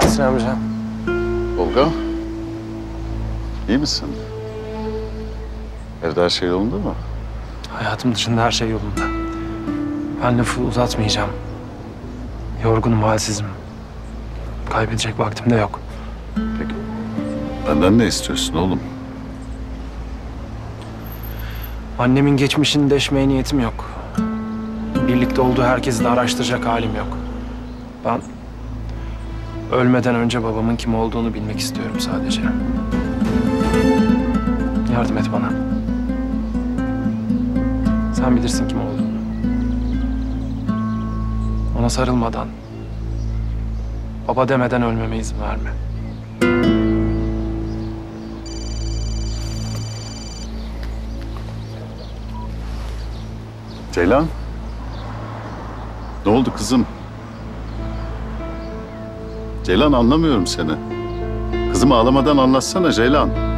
Tahsin amca. Tolga. iyi misin? Evde her şey yolunda mı? Hayatım dışında her şey yolunda. Ben lafı uzatmayacağım. Yorgunum, halsizim. Kaybedecek vaktim de yok. Peki. Benden ne istiyorsun oğlum? Annemin geçmişini deşmeye niyetim yok. Birlikte olduğu herkesi de araştıracak halim yok. Ben ölmeden önce babamın kim olduğunu bilmek istiyorum sadece. Yardım et bana. Sen bilirsin kim olduğunu. Ona sarılmadan, baba demeden ölmeme izin verme. Ceylan. Ne oldu kızım? Ceylan anlamıyorum seni. Kızım ağlamadan anlatsana Ceylan.